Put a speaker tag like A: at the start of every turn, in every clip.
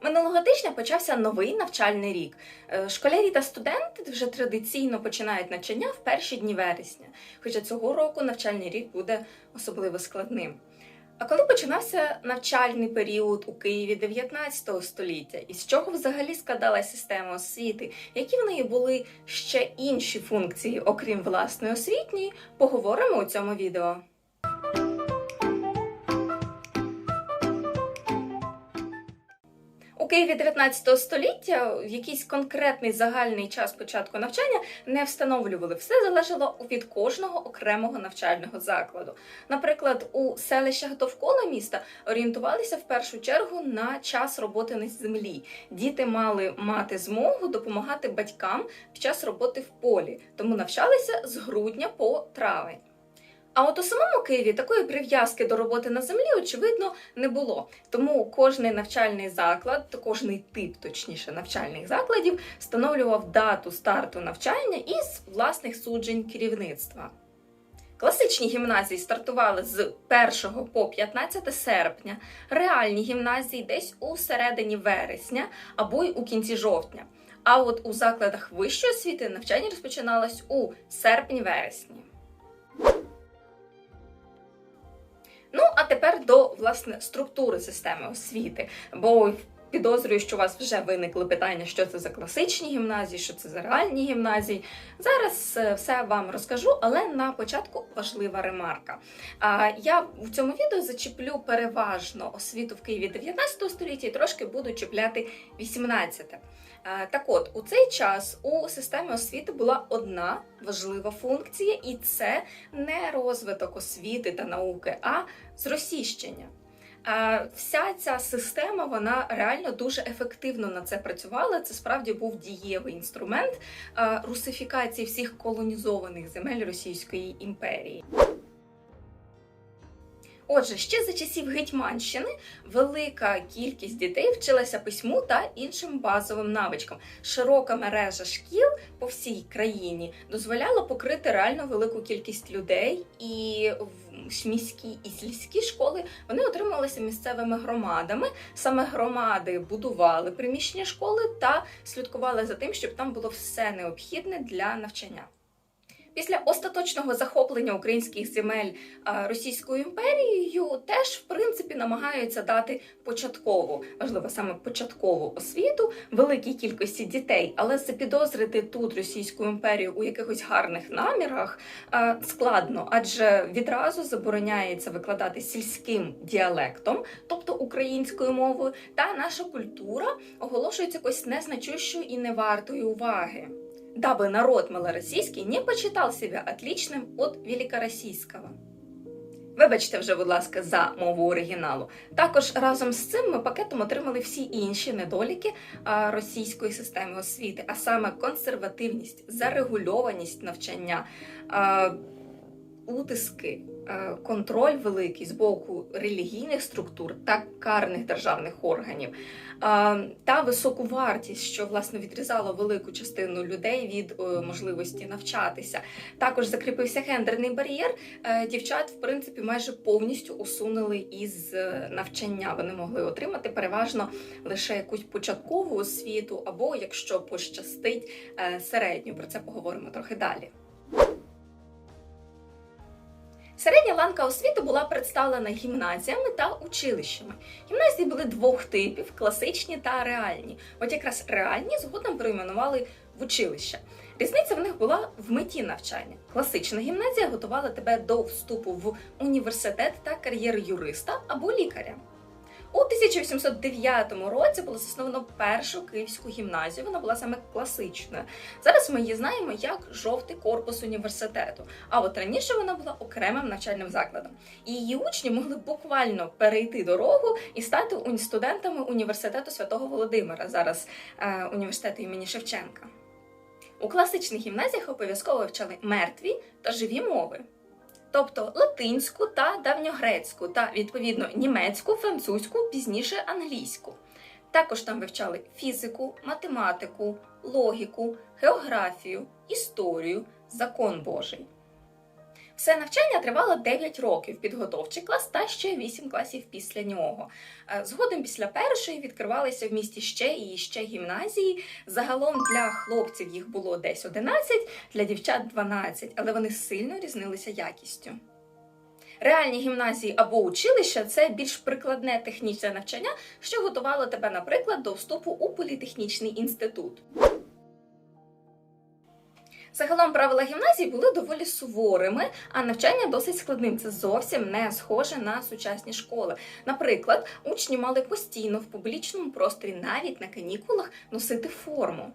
A: Минулого тижня почався новий навчальний рік. Е, Школярі та студенти вже традиційно починають навчання в перші дні вересня, хоча цього року навчальний рік буде особливо складним. А коли починався навчальний період у Києві 19 століття, і з чого взагалі складалася система освіти, які в неї були ще інші функції, окрім власної освітньої, поговоримо у цьому відео. Києві 19 століття в якийсь конкретний загальний час початку навчання не встановлювали. Все залежало від кожного окремого навчального закладу. Наприклад, у селищах довкола міста орієнтувалися в першу чергу на час роботи на землі. Діти мали мати змогу допомагати батькам під час роботи в полі, тому навчалися з грудня по травень. А от у самому Києві такої прив'язки до роботи на землі, очевидно, не було. Тому кожний навчальний заклад, кожний тип, точніше, навчальних закладів встановлював дату старту навчання із власних суджень керівництва. Класичні гімназії стартували з 1 по 15 серпня, реальні гімназії десь у середині вересня або й у кінці жовтня. А от у закладах вищої освіти навчання розпочиналось у серпні-вересні. Тепер до власне структури системи освіти. Бо підозрюю, що у вас вже виникли питання, що це за класичні гімназії, що це за реальні гімназії. Зараз е, все вам розкажу, але на початку важлива ремарка. Я в цьому відео зачеплю переважно освіту в Києві 19 століття і трошки буду чіпляти 18. А, Так от, у цей час у системі освіти була одна важлива функція, і це не розвиток освіти та науки, а зросійщення. Вся ця система вона реально дуже ефективно на це працювала. Це справді був дієвий інструмент русифікації всіх колонізованих земель Російської імперії. Отже, ще за часів Гетьманщини велика кількість дітей вчилася письму та іншим базовим навичкам. Широка мережа шкіл по всій країні дозволяла покрити реально велику кількість людей, і міські і сільські школи вони отрималися місцевими громадами. Саме громади будували приміщення школи та слідкували за тим, щоб там було все необхідне для навчання. Після остаточного захоплення українських земель Російською імперією теж в принципі намагаються дати початкову, важливо саме початкову освіту великій кількості дітей, але запідозрити тут Російську імперію у якихось гарних намірах складно, адже відразу забороняється викладати сільським діалектом, тобто українською мовою, та наша культура оголошується якось незначущою і невартою уваги дабы народ малороссийский не почитав себе отличным от великороссийского. Вибачте вже, будь ласка, за мову оригіналу. Також разом з цим ми пакетом отримали всі інші недоліки російської системи освіти, а саме консервативність, зарегульованість навчання, утиски, контроль великий з боку релігійних структур та карних державних органів та високу вартість, що власне відрізало велику частину людей від е, можливості навчатися. Також закріпився гендерний бар'єр. Е, дівчат, в принципі, майже повністю усунули із е, навчання. Вони могли отримати переважно лише якусь початкову освіту, або якщо пощастить середню. Про це поговоримо трохи далі. Середня ланка освіти була представлена гімназіями та училищами. Гімназії були двох типів: класичні та реальні. От якраз реальні згодом перейменували в училища. Різниця в них була в меті навчання. Класична гімназія готувала тебе до вступу в університет та кар'єр юриста або лікаря. У 1809 році було засновано першу київську гімназію. Вона була саме класичною. Зараз ми її знаємо як жовтий корпус університету. А от раніше вона була окремим навчальним закладом. І її учні могли буквально перейти дорогу і стати студентами університету святого Володимира, зараз е, університету імені Шевченка. У класичних гімназіях обов'язково вчали мертві та живі мови тобто латинську та давньогрецьку, та відповідно німецьку, французьку, пізніше англійську. Також там вивчали фізику, математику, логіку, географію, історію, закон Божий. Все навчання тривало 9 років, підготовчий клас та ще 8 класів після нього. Е, Згодом після першої відкривалися в місті ще і ще гімназії. Загалом для хлопців їх було десь 11, для дівчат 12, але вони сильно різнилися якістю. Реальні гімназії або училища це більш прикладне технічне навчання, що готувало тебе, наприклад, до вступу у політехнічний інститут. Загалом правила гімназії були доволі суворими, а навчання досить складним. Це зовсім не схоже на сучасні школи. Наприклад, учні мали постійно в публічному просторі, навіть на канікулах, носити форму.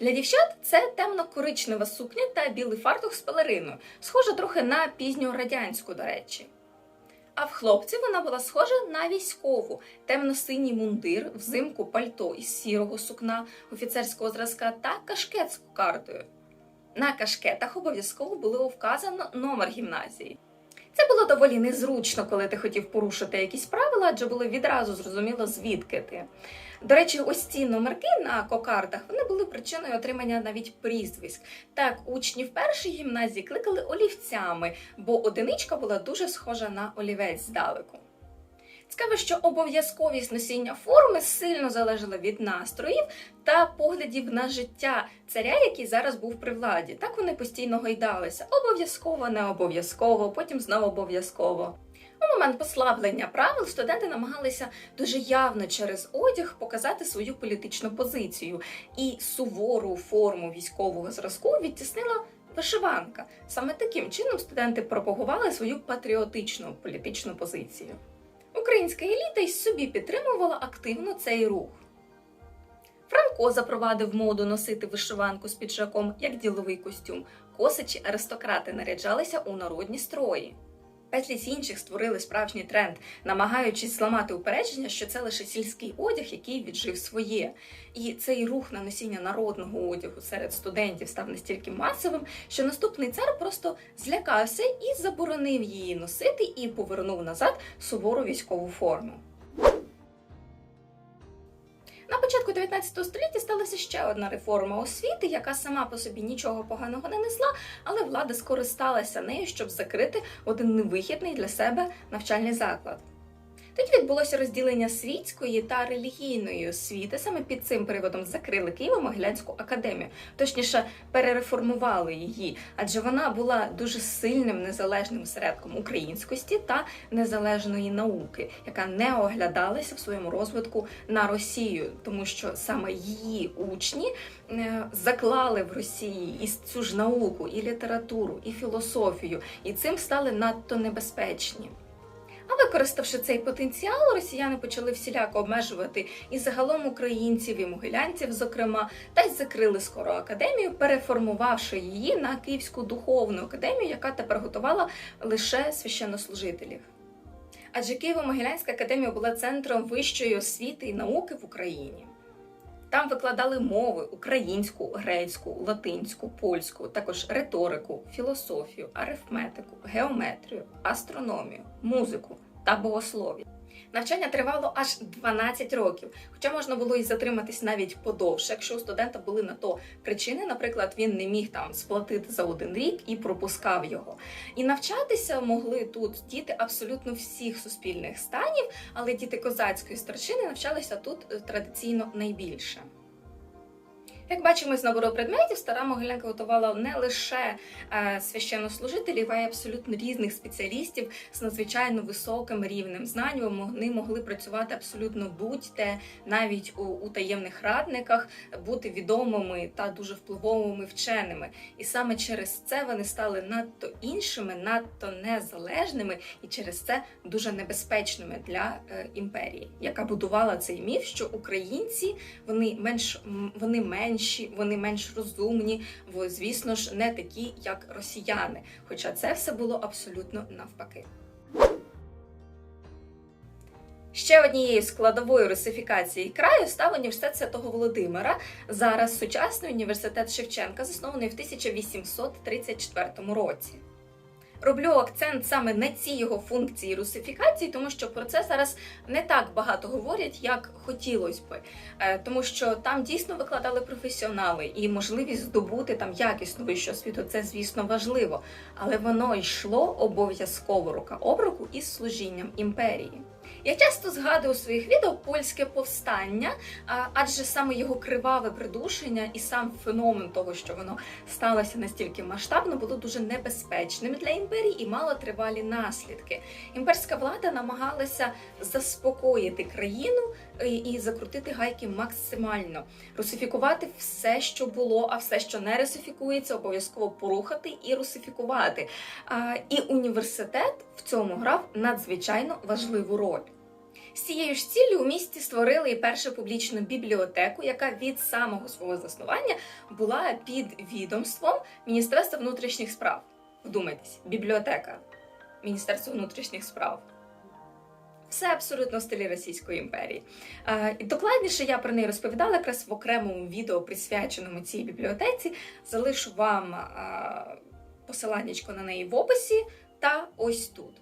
A: Для дівчат це темно-коричнева сукня та білий фартух з пелериною, схожа трохи на пізню радянську, до речі. А в хлопців вона була схожа на військову, темно-синій мундир, взимку пальто із сірого сукна, офіцерського зразка та кашкет з кокардою. На кашкетах обов'язково було вказано номер гімназії. Це було доволі незручно, коли ти хотів порушити якісь правила, адже було відразу зрозуміло, звідки ти. До речі, ось ці номерки на кокардах вони були причиною отримання навіть прізвиськ. Так, учні в першій гімназії кликали олівцями, бо одиничка була дуже схожа на олівець здалеку. Цікаво, що обов'язковість носіння форми сильно залежала від настроїв та поглядів на життя царя, який зараз був при владі. Так вони постійно гойдалися. Обов'язково, не обов'язково, потім знову обов'язково. У момент послаблення правил студенти намагалися дуже явно через одяг показати свою політичну позицію, і сувору форму військового зразку відтіснила вишиванка. Саме таким чином студенти пропагували свою патріотичну політичну позицію. Українська еліта й собі підтримувала активно цей рух. Франко запровадив моду носити вишиванку з піджаком як діловий костюм. Косичі аристократи наряджалися у народні строї. Безліч інших створили справжній тренд, намагаючись зламати упередження, що це лише сільський одяг, який віджив своє. І цей рух на носіння народного одягу серед студентів став настільки масовим, що наступний цар просто злякався і заборонив її носити і повернув назад сувору військову форму. На початку 19 століття сталася ще одна реформа освіти, яка сама по собі нічого поганого не несла, але влада скористалася нею, щоб закрити один невихідний для себе навчальний заклад. Тоді відбулося розділення світської та релігійної освіти. Саме під цим приводом закрили Києво-Могилянську академію, точніше перереформували її, адже вона була дуже сильним незалежним середком українськості та незалежної науки, яка не оглядалася в своєму розвитку на Росію, тому що саме її учні е, заклали в Росії і цю ж науку, і літературу, і філософію, і цим стали надто небезпечні. А використавши цей потенціал, росіяни почали всіляко обмежувати і загалом українців, і могилянців, зокрема, та й закрили скоро академію, переформувавши її на Київську духовну академію, яка тепер готувала лише священнослужителів. Адже Києво-Могилянська академія була центром вищої освіти і науки в Україні. Там викладали мови українську, грецьку, латинську, польську, також риторику, філософію, арифметику, геометрію, астрономію, музику та богослов'я. Навчання тривало аж 12 років, хоча можна було і затриматись навіть подовше, якщо у студента були на то причини, наприклад, він не міг там сплатити за один рік і пропускав його. І навчатися могли тут діти абсолютно всіх суспільних станів, але діти козацької старшини навчалися тут е, традиційно найбільше. Як бачимо з набору предметів, стара Могилянка готувала не лише е, священнослужителів, а й абсолютно різних спеціалістів з надзвичайно високим рівнем знань. Вони могли працювати абсолютно будь-де, навіть у, у таємних радниках, бути відомими та дуже впливовими вченими. І саме через це вони стали надто іншими, надто незалежними і через це дуже небезпечними для е, імперії, яка будувала цей міф, що українці вони менш вони менші, вони менш розумні, бо, звісно ж, не такі, як росіяни. Хоча це все було абсолютно навпаки. Ще однією складовою русифікації краю став університет Святого Володимира, зараз сучасний університет Шевченка, заснований в 1834 році. Роблю акцент саме на ці його функції русифікації, тому що про це зараз не так багато говорять, як хотілося би. Е, Тому що там дійсно викладали професіонали і можливість здобути там якісну вищу освіту, це звісно важливо. Але воно йшло обов'язково рука об руку із служінням імперії. Я часто згадую у своїх відео польське повстання, адже саме його криваве придушення і сам феномен того, що воно сталося настільки масштабно, було дуже небезпечним для імперії і мало тривалі наслідки. Імперська влада намагалася заспокоїти країну і, закрутити гайки максимально, русифікувати все, що було, а все, що не русифікується, обов'язково порухати і русифікувати. І університет в цьому грав надзвичайно важливу роль. З цією ж ціллю у місті створили і першу публічну бібліотеку, яка від самого свого заснування була під відомством Міністерства внутрішніх справ. Вдумайтесь, бібліотека Міністерства внутрішніх справ. Все абсолютно в стилі Російської імперії. Е, і докладніше я про неї розповідала якраз в окремому відео, присвяченому цій бібліотеці. Залишу вам е, посиланнячко на неї в описі та ось тут.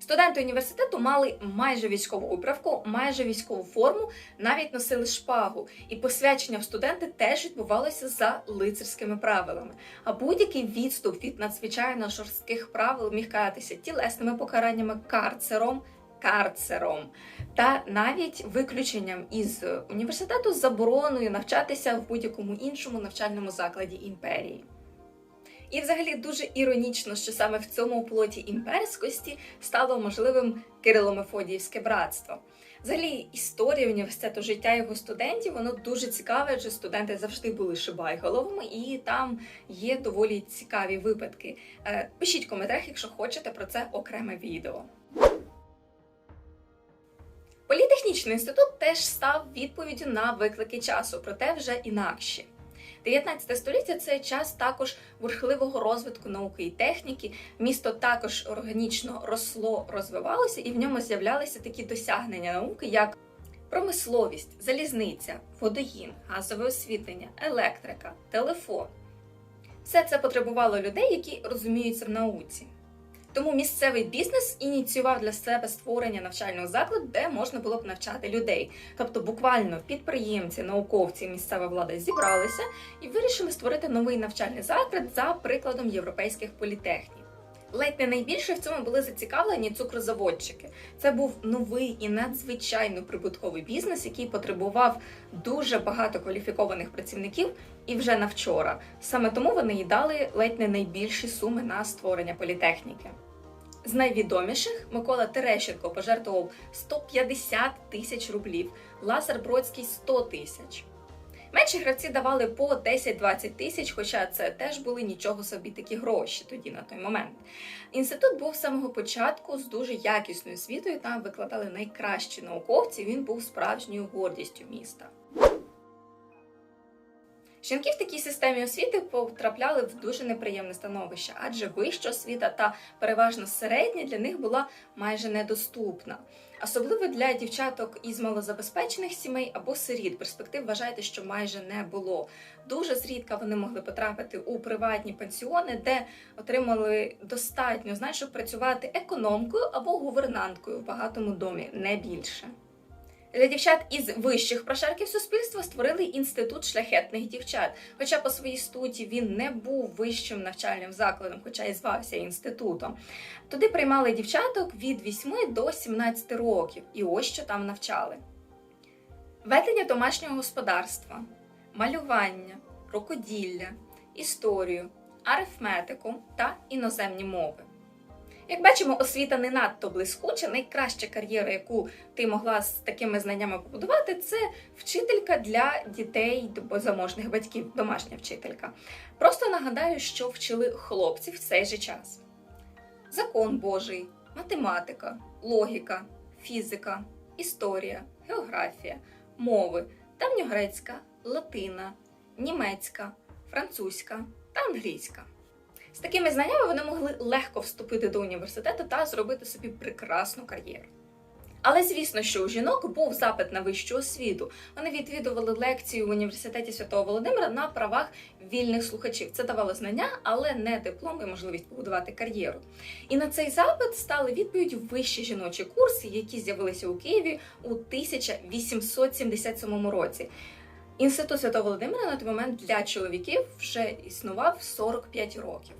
A: Студенти університету мали майже військову управку, майже військову форму, навіть носили шпагу, і посвячення в студенти теж відбувалося за лицарськими правилами. А будь-який відступ від надзвичайно жорстких правил міг каятися тілесними покараннями, карцером, карцером та навіть виключенням із університету з забороною навчатися в будь-якому іншому навчальному закладі імперії. І взагалі дуже іронічно, що саме в цьому плоті імперськості стало можливим Кирило-Мефодіївське братство. Взагалі, історія університету життя його студентів воно дуже цікаве, адже студенти завжди були шибайголовими, і там є доволі цікаві випадки. Е, Пишіть в коментарях, якщо хочете про це окреме відео. Політехнічний інститут теж став відповіддю на виклики часу, проте вже інакші. 19 століття це час також бурхливого розвитку науки і техніки. Місто також органічно росло, розвивалося, і в ньому з'являлися такі досягнення науки, як промисловість, залізниця, водогін, газове освітлення, електрика, телефон. Все це потребувало людей, які розуміються в науці. Тому місцевий бізнес ініціював для себе створення навчального закладу, де можна було б навчати людей. Тобто, буквально підприємці, науковці, місцева влада зібралися і вирішили створити новий навчальний заклад за прикладом європейських політехній. Ледь не найбільше в цьому були зацікавлені цукрозаводчики. Це був новий і надзвичайно прибутковий бізнес, який потребував дуже багато кваліфікованих працівників і вже на вчора. Саме тому вони й дали ледь не найбільші суми на створення політехніки. З найвідоміших Микола Терещенко пожертвував 150 тисяч рублів, Лазар Бродський 100 тисяч. Менші гравці давали по 10-20 тисяч, хоча це теж були нічого собі такі гроші тоді на той момент. Інститут був з самого початку з дуже якісною освітою, там викладали найкращі науковці. Він був справжньою гордістю міста. Жінки в такій системі освіти потрапляли в дуже неприємне становище, адже вища освіта та переважно середня для них була майже недоступна. Особливо для дівчаток із малозабезпечених сімей або сиріт. Перспектив вважайте, що майже не було. Дуже зрідка вони могли потрапити у приватні пансіони, де отримали достатньо знань, щоб працювати економкою або гувернанткою в багатому домі, не більше. Для дівчат із вищих прошарків суспільства створили інститут шляхетних дівчат. Хоча по своїй суті він не був вищим навчальним закладом, хоча і звався інститутом. Туди приймали дівчаток від 8 до 17 років, і ось що там навчали: ведення домашнього господарства, малювання, рукоділля, історію, арифметику та іноземні мови. Як бачимо, освіта не надто блискуча. Найкраща кар'єра, яку ти могла з такими знаннями побудувати, це вчителька для дітей заможних батьків, домашня вчителька. Просто нагадаю, що вчили хлопців в цей же час: закон Божий, математика, логіка, фізика, історія, географія, мови, давньогрецька, латина, німецька, французька та англійська. З такими знаннями вони могли легко вступити до університету та зробити собі прекрасну кар'єру. Але звісно, що у жінок був запит на вищу освіту. Вони відвідували лекції в університеті Святого Володимира на правах вільних слухачів. Це давало знання, але не диплом і можливість побудувати кар'єру. І на цей запит стали відповіддю вищі жіночі курси, які з'явилися у Києві у 1877 році. Інститут Святого Володимира на той момент для чоловіків вже існував 45 років.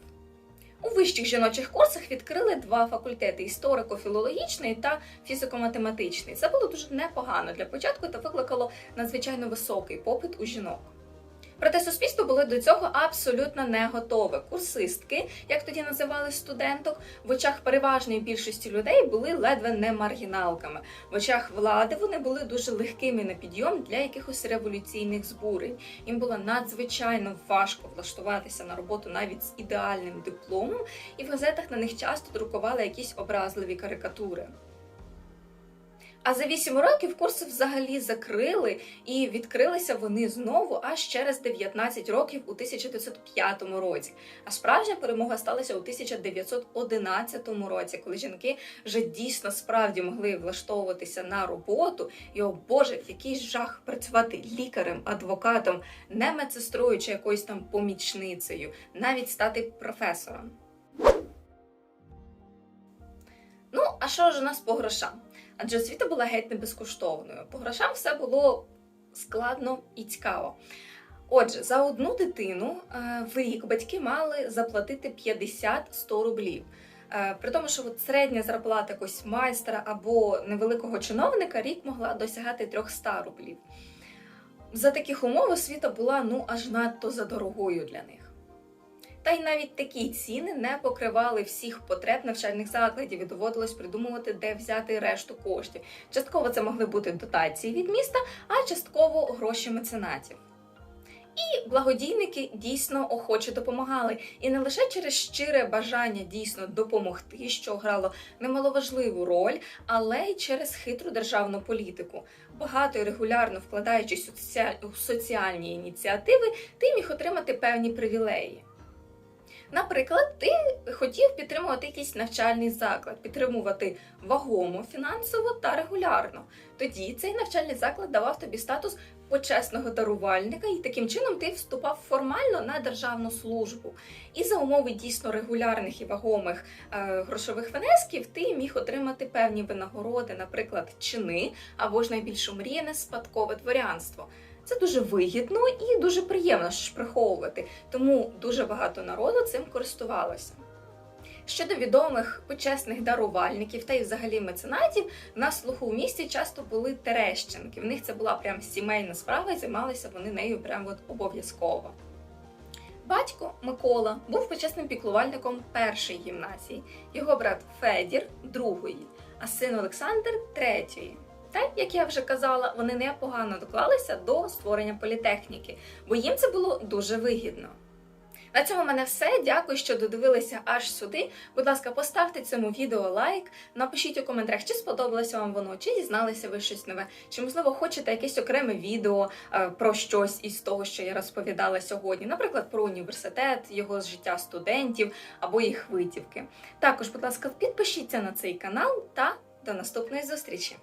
A: У вищих жіночих курсах відкрили два факультети: історико-філологічний та фізико-математичний. Це було дуже непогано для початку та викликало надзвичайно високий попит у жінок. Проте суспільство було до цього абсолютно не готове. Курсистки, як тоді називали студенток, в очах переважної більшості людей були ледве не маргіналками. В очах влади вони були дуже легкими на підйом для якихось революційних збурень. Їм було надзвичайно важко влаштуватися на роботу навіть з ідеальним дипломом, і в газетах на них часто друкували якісь образливі карикатури. А за 8 років курси взагалі закрили, і відкрилися вони знову аж через 19 років у 1905 році. А справжня перемога сталася у 1911 році, коли жінки вже дійсно справді могли влаштовуватися на роботу. І о Боже, який жах працювати лікарем, адвокатом, не медсестрою чи якоюсь там помічницею, навіть стати професором. Ну, а що ж у нас по грошам? Адже освіта була геть не безкоштовною. По грошам все було складно і цікаво. Отже, за одну дитину е, в рік батьки мали заплатити 50-100 рублів. Е, При тому, що от середня зарплата якогось майстра або невеликого чиновника рік могла досягати 300 рублів. За таких умов освіта була ну аж надто задорогою для них. Та й навіть такі ціни не покривали всіх потреб навчальних закладів і доводилось придумувати, де взяти решту коштів. Частково це могли бути дотації від міста, а частково гроші меценатів. І благодійники дійсно охоче допомагали, і не лише через щире бажання дійсно допомогти, що грало немаловажливу роль, але й через хитру державну політику. Багато і регулярно вкладаючись у соціальні ініціативи, ти міг отримати певні привілеї. Наприклад, ти хотів підтримувати якийсь навчальний заклад, підтримувати вагомо фінансово та регулярно. Тоді цей навчальний заклад давав тобі статус почесного дарувальника, і таким чином ти вступав формально на державну службу. І за умови дійсно регулярних і вагомих е, грошових внесків ти міг отримати певні винагороди, наприклад, чини або ж найбільш омріяне спадкове дворянство. Це дуже вигідно і дуже приємно ж приховувати, тому дуже багато народу цим користувалося. Щодо відомих почесних дарувальників та й взагалі меценатів, на слуху в місті часто були Терещенки. В них це була прям сімейна справа, і займалися вони нею прям от обов'язково. Батько Микола був почесним піклувальником першої гімназії, його брат Федір другої, а син Олександр третьої. Та, як я вже казала, вони непогано доклалися до створення політехніки, бо їм це було дуже вигідно. На цьому в мене все. Дякую, що додивилися аж сюди. Будь ласка, поставте цьому відео лайк, напишіть у коментарях, чи сподобалося вам воно, чи дізналися ви щось нове, чи, можливо, хочете якесь окреме відео е, про щось із того, що я розповідала сьогодні, наприклад, про університет, його життя студентів або їх витівки. Також, будь ласка, підпишіться на цей канал та до наступної зустрічі!